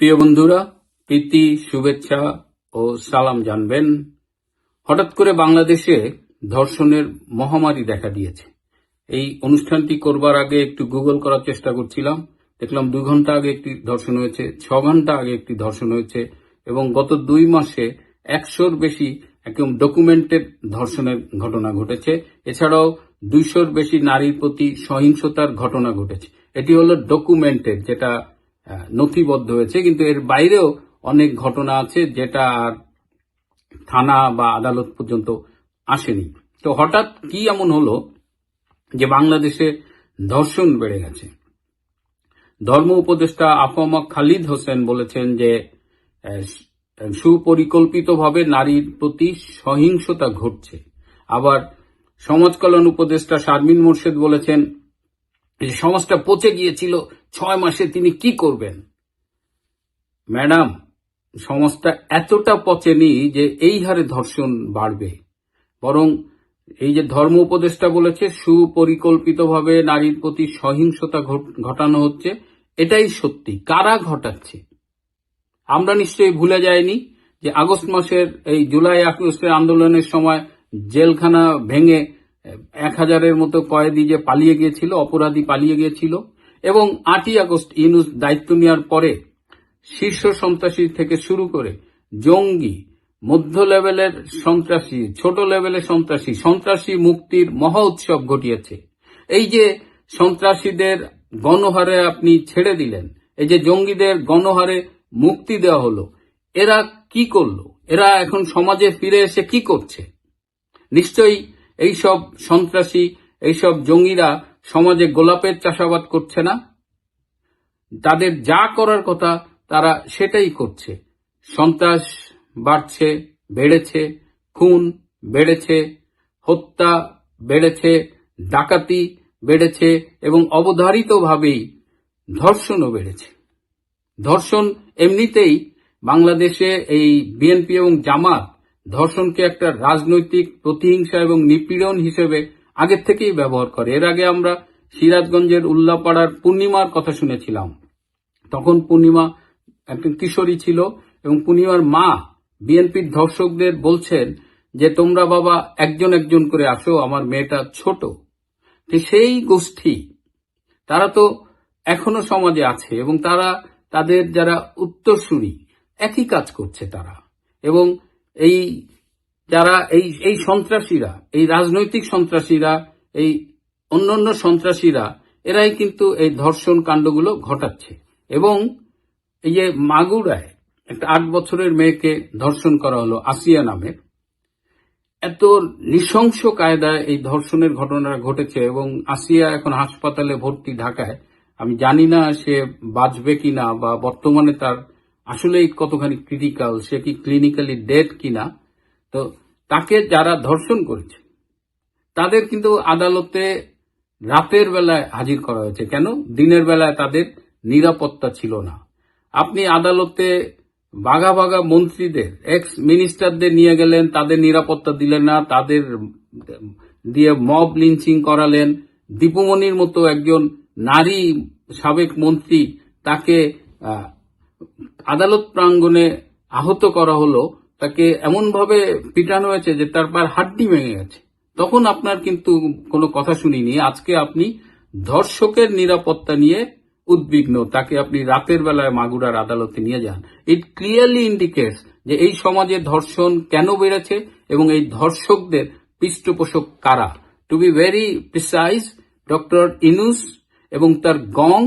প্রিয় বন্ধুরা, প্রীতি, শুভেচ্ছা ও সালাম জানবেন। হঠাৎ করে বাংলাদেশে ধর্ষণের মহামারী দেখা দিয়েছে। এই অনুষ্ঠানটি করবার আগে একটু গুগল করার চেষ্টা করছিলাম। দেখলাম দুই ঘণ্টা আগে একটি ধর্ষণ হয়েছে, ছ ঘণ্টা আগে একটি ধর্ষণ হয়েছে এবং গত দুই মাসে একশোর বেশি একদম ডকুমেন্টেড ধর্ষণের ঘটনা ঘটেছে। এছাড়াও দুইশোর বেশি নারীর প্রতি সহিংসতার ঘটনা ঘটেছে। এটি হলো ডকুমেন্টেড যেটা নথিবদ্ধ হয়েছে, কিন্তু এর বাইরেও অনেক ঘটনা আছে যেটা থানা বা আদালত পর্যন্ত আসেনি। তো হঠাৎ কি এমন হলো যে বাংলাদেশে ধর্ষণ বেড়ে গেছে? ধর্ম উপদেষ্টা আফমা খালিদ হোসেন বলেছেন যে সুপরিকল্পিতভাবে নারীর প্রতি সহিংসতা ঘটছে। আবার সমাজ কল্যাণ উপদেষ্টা শারমিন মোর্শেদ বলেছেন যে সমাজটা পচে গিয়েছিল, ছয় মাসে তিনি কি করবেন? ম্যাডাম, সমাজটা এতটা পচেনি যে এই হারে ধর্ষণ বাড়বে। বরং এই যে ধর্ম উপদেষ্টা বলেছে, সুপরিকল্পিতভাবে নারীর প্রতি সহিংসতা ঘট- ঘটানো হচ্ছে, এটাই সত্যি। কারা ঘটাচ্ছে? আমরা নিশ্চয়ই ভুলে যাইনি যে আগস্ট মাসের এই জুলাই আগস্টের আন্দোলনের সময় জেলখানা ভেঙে এক হাজারের মতো কয়েদি যে পালিয়ে গিয়েছিল, অপরাধী পালিয়ে গিয়েছিল, এবং আটই আগস্ট ইউনুস দায়িত্ব নেওয়ার পরে শীর্ষ সন্ত্রাসী থেকে শুরু করে জঙ্গি, মধ্য লেভেলের সন্ত্রাসী, ছোট লেভেলের সন্ত্রাসী সন্ত্রাসী মুক্তির মহা উৎসব ঘটিয়েছে। এই যে সন্ত্রাসীদের গণহারে আপনি ছেড়ে দিলেন, এই যে জঙ্গিদের গণহারে মুক্তি দেওয়া হলো, এরা কি করল? এরা এখন সমাজে ফিরে এসে কি করছে? নিশ্চয়ই এইসব সন্ত্রাসী, এইসব জঙ্গিরা সমাজে গোলাপের চাষাবাদ করছে না। তাদের যা করার কথা তারা সেটাই করছে। সন্ত্রাস বাড়ছে, বেড়েছে, খুন বেড়েছে, হত্যা বেড়েছে, ডাকাতি বেড়েছে এবং অবধারিতভাবেই ধর্ষণও বেড়েছে। ধর্ষণ এমনিতেই বাংলাদেশে এই বিএনপি এবং জামাত ধর্ষণকে একটা রাজনৈতিক প্রতিহিংসা এবং নিপীড়ন হিসেবে আগের থেকেই ব্যবহার করে। এর আগে আমরা সিরাজগঞ্জের উল্লাপাড়ার পূর্ণিমার কথা শুনেছিলাম। তখন পূর্ণিমা একজন কিশোরী ছিল এবং পূর্ণিমার মা বিএনপির ধর্ষকদের বলছেন যে, তোমরা বাবা একজন একজন করে আসো, আমার মেয়েটা ছোট। সেই গোষ্ঠী, তারা তো এখনও সমাজে আছে এবং তারা, তাদের যারা উত্তরসূরি, একই কাজ করছে তারা। এবং এই যারা, এই এই সন্ত্রাসীরা, এই রাজনৈতিক সন্ত্রাসীরা, এই অন্যান্য সন্ত্রাসীরা, এরাই কিন্তু এই ধর্ষণ কাণ্ডগুলো ঘটাচ্ছে। এবং এই যে মাগুরায় একটা আট বছরের মেয়েকে ধর্ষণ করা হলো, আসিয়া নামের এত নৃশংস কায়দায় এই ধর্ষণের ঘটনা ঘটেছে এবং আসিয়া এখন হাসপাতালে ভর্তি ঢাকায়। আমি জানি না সে বাঁচবে কিনা বা বর্তমানে তার আসলেই কতখানি ক্রিটিক্যাল সে কি ক্লিনিক্যালি ডেড কিনা? তো তাকে যারা ধর্ষণ করেছে, তাদের কিন্তু আদালতে রাতের বেলায় হাজির করা হয়েছে। কেন? দিনের বেলায় তাদের নিরাপত্তা ছিল না। আপনি আদালতে বাঘা বাঘা মন্ত্রীদের এক্স মিনিস্টারদের নিয়ে গেলেন, তাদের নিরাপত্তা দিলেন না, তাদের দিয়ে মব লিঞ্চিং করালেন। দীপুমণির মতো একজন নারী সাবেক মন্ত্রী তাকে আদালত প্রাঙ্গণে আহত করা হলো, তাকে এমনভাবে পিটানো হয়েছে যে তার পায়ের হাড্ডি ভেঙে গেছে। তখন আপনার কিন্তু কোনো কথা শুনিনি। আজকে আপনি ধর্ষকের নিরাপত্তা নিয়ে উদ্বিগ্ন। তাকে আপনি রাতের বেলায় মাগুরার আদালতে নিয়ে যান। ইট ক্লিয়ারলি ইন্ডিকেটস যে এই সমাজে ধর্ষণ কেন বেড়েছে এবং এই ধর্ষকদের পৃষ্ঠপোষক কারা? To be very precise doctor Yunus এবং তার গং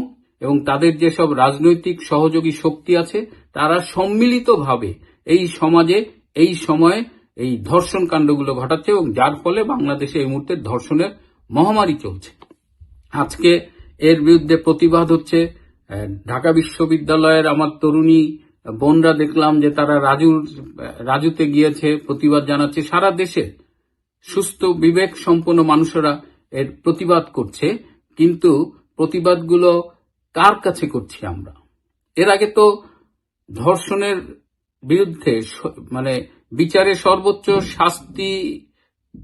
এবং তাদের যেসব রাজনৈতিক সহযোগী শক্তি আছে, তারা সম্মিলিতভাবে এই সমাজে, এই সময়ে এই ধর্ষণ কাণ্ডগুলো ঘটাচ্ছে এবং যার ফলে বাংলাদেশে এই মুহূর্তে ধর্ষণের মহামারী চলছে। আজকে এর বিরুদ্ধে প্রতিবাদ হচ্ছে ঢাকা বিশ্ববিদ্যালয়ের আমার তরুণী বোনরা দেখলাম যে তারা রাজুর, রাজুতে গিয়েছে, প্রতিবাদ জানাচ্ছে। সারা দেশে সুস্থ বিবেক সম্পন্ন মানুষেরা এর প্রতিবাদ করছে, কিন্তু প্রতিবাদগুলো কার কাছে করছি আমরা? এর আগে তো ধর্ষণের বিরুদ্ধে মানে বিচারে সর্বোচ্চ শাস্তি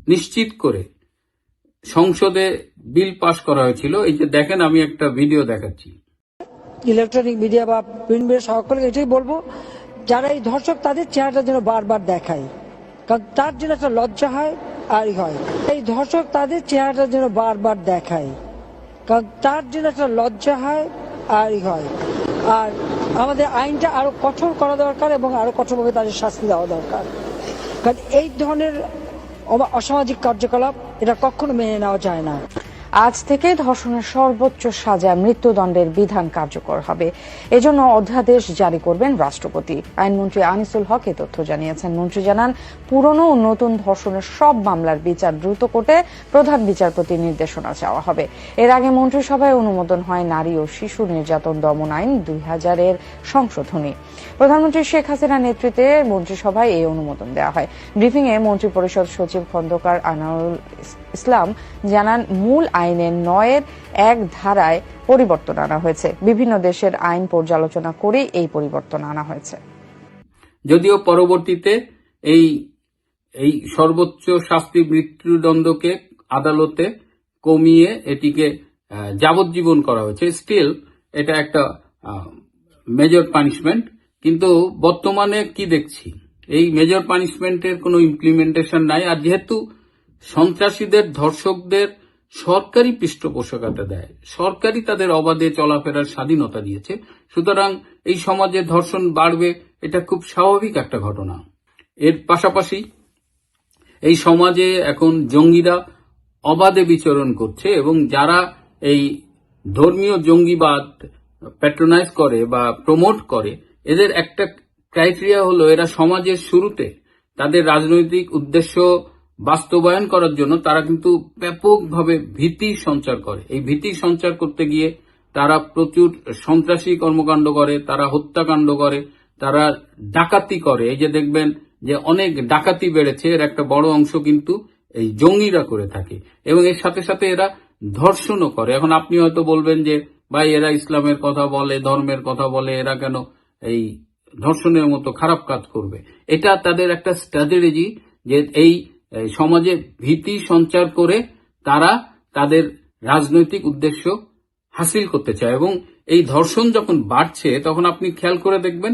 নিশ্চিত করে সংসদে বিল পাশ করা হয়েছিল। এই যে দেখেন, আমি একটা ভিডিও দেখাচ্ছি। ইলেকট্রনিক মিডিয়া বা প্রিন্ট মিডিয়া সকলকে এটাই বলব, যারা এই ধর্ষক, তাদের চেহারাটা যেন বারবার দেখায়। কারণ তার জন্য একটা লজ্জা হয় আর হয়। এই ধর্ষক, তাদের চেহারাটা যেন বারবার দেখায়। কারণ তার জন্য একটা লজ্জা হয় আর ই হয়। আর আমাদের আইনটা আরও কঠোর করা দরকার এবং আরও কঠোরভাবে তাদের শাস্তি দেওয়া দরকার। কারণ এই ধরনের অসামাজিক কার্যকলাপ এটা কখনো মেনে নেওয়া যায় না। আজ থেকে ধর্ষণের সর্বোচ্চ সাজা মৃত্যুদণ্ডের বিধান কার্যকর হবে। এজন্য অধ্যাদেশ জারি করবেন রাষ্ট্রপতি। আইনমন্ত্রী আনিসুল হক এ তথ্য জানিয়েছেন। মন্ত্রী জানান, পুরনো ও নতুন ধর্ষণের সব মামলার বিচার দ্রুত করতে প্রধান বিচারপতির নির্দেশনা চাওয়া হবে। এর আগে মন্ত্রিসভায় অনুমোদন হয় নারী ও শিশু নির্যাতন দমন আইন দুই হাজারের সংশোধনী। প্রধানমন্ত্রী শেখ হাসিনার নেতৃত্বে মন্ত্রিসভায় এই অনুমোদন দেওয়া হয়। ব্রিফিং এ মন্ত্রিপরিষদ সচিব খন্দকার আনারুল ইসলাম জানান, মূল আইনের নয়ের এক ধারায় পরিবর্তন আনা হয়েছে। বিভিন্ন দেশের আইন পর্যালোচনা করে এই পরিবর্তন আনা হয়েছে। যদিও পরবর্তীতে এই এই সর্বোচ্চ শাস্তি মৃত্যুদণ্ডকে আদালতে কমিয়ে এটিকে যাবজ্জীবন করা হয়েছে। স্টিল এটা একটা মেজর পানিশমেন্ট কিন্তু বর্তমানে কি দেখছি? এই মেজর পানিশমেন্টের কোনো ইমপ্লিমেন্টেশন নাই। আর যেহেতু সন্ত্রাসীদের, ধর্ষকদের সরকারি পৃষ্ঠপোষকতা দেয়। সরকারি তাদের অবাধে চলাফেরার স্বাধীনতা দিয়েছে। সুতরাং এই সমাজে ধর্ষণ বাড়বে, এটা খুব স্বাভাবিক একটা ঘটনা। এর পাশাপাশি এই সমাজে এখন জঙ্গিরা অবাধে বিচরণ করছে এবং যারা এই ধর্মীয় জঙ্গিবাদ প্যাট্রোনাইজ করে বা প্রমোট করে, এদের একটা ক্রাইটেরিয়া হলো এরা সমাজের শুরুতে তাদের রাজনৈতিক উদ্দেশ্য বাস্তবায়ন করার জন্য তারা কিন্তু ব্যাপকভাবে ভীতি সঞ্চার করে। এই ভীতি সঞ্চার করতে গিয়ে তারা প্রচুর সন্ত্রাসী কর্মকাণ্ড করে, তারা হত্যাকাণ্ড করে, তারা ডাকাতি করে। এই যে দেখবেন যে অনেক ডাকাতি বেড়েছে, এর একটা বড় অংশ কিন্তু এই জঙ্গিরা করে থাকে এবং এর সাথে সাথে এরা ধর্ষণও করে। এখন আপনি হয়তো বলবেন যে, ভাই, এরা ইসলামের কথা বলে, ধর্মের কথা বলে, এরা কেন এই ধর্ষণের মতো খারাপ কাজ করবে? এটা তাদের একটা স্ট্র্যাটেজি যে এই এই সমাজে ভীতি সঞ্চার করে তারা তাদের রাজনৈতিক উদ্দেশ্য হাসিল করতে চায় এবং এই ধর্ষণ যখন বাড়ছে, তখন আপনি খেয়াল করে দেখবেন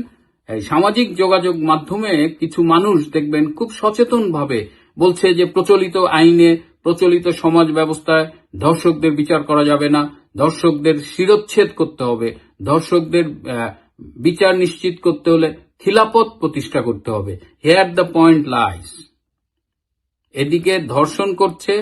সামাজিক যোগাযোগ মাধ্যমে কিছু মানুষ দেখবেন খুব সচেতনভাবে বলছে যে প্রচলিত আইনে, প্রচলিত সমাজ ব্যবস্থায় ধর্ষকদের বিচার করা যাবে না, ধর্ষকদের শিরচ্ছেদ করতে হবে, ধর্ষকদের বিচার নিশ্চিত করতে হলে খিলাপথ প্রতিষ্ঠা করতে হবে। হেয়ার দ্য পয়েন্ট লাইস এদিকে ধর্ষণ করছে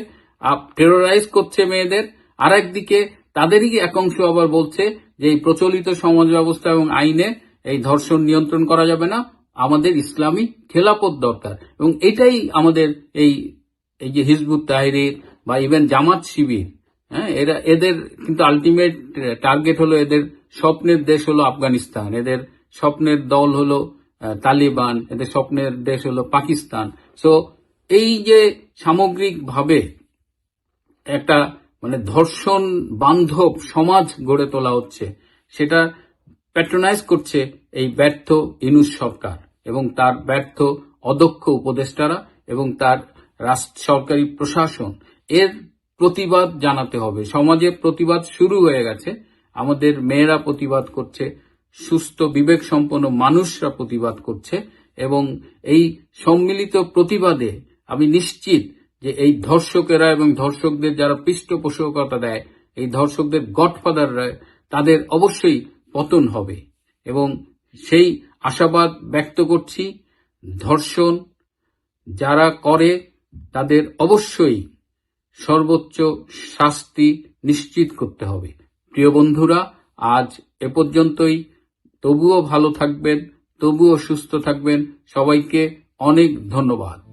টেরোরাইজ করছে মেয়েদের। আর একদিকে তাদেরই এক অংশ আবার বলছে যে এই প্রচলিত সমাজ ব্যবস্থা এবং আইনে এই ধর্ষণ নিয়ন্ত্রণ করা যাবে না। আমাদের ইসলামী খেলাপথ দরকার। এবং এটাই আমাদের এই এই যে হিজবুত তাহরির বা ইভেন জামাত শিবির হ্যাঁ এরা, এদের কিন্তু আলটিমেট টার্গেট হলো এদের স্বপ্নের দেশ হলো আফগানিস্তান। এদের স্বপ্নের দল হলো তালিবান। এদের স্বপ্নের দেশ হলো পাকিস্তান। সো এই যে সামগ্রিকভাবে একটা মানে ধর্ষণ বান্ধব সমাজ গড়ে তোলা হচ্ছে, সেটা প্যাট্রোনাইজ করছে এই ব্যর্থ ইনুস সরকার এবং তার ব্যর্থ অদক্ষ উপদেষ্টারা এবং তার রাষ্ট্র সরকারি প্রশাসন। এর প্রতিবাদ জানাতে হবে। সমাজে প্রতিবাদ শুরু হয়ে গেছে। আমাদের মেয়েরা প্রতিবাদ করছে, সুস্থ বিবেক সম্পন্ন মানুষরা প্রতিবাদ করছে এবং এই সম্মিলিত প্রতিবাদে আমি নিশ্চিত যে এই ধর্ষকেরা এবং ধর্ষকদের যারা পৃষ্ঠপোষকতা দেয়, এই ধর্ষকদের গডফাদাররা তাদের অবশ্যই পতন হবে। এবং সেই আশাবাদ ব্যক্ত করছি, ধর্ষণ যারা করে তাদের অবশ্যই সর্বোচ্চ শাস্তি নিশ্চিত করতে হবে। প্রিয় বন্ধুরা, আজ এ পর্যন্তই। তবুও ভালো থাকবেন, তবুও সুস্থ থাকবেন। সবাইকে অনেক ধন্যবাদ।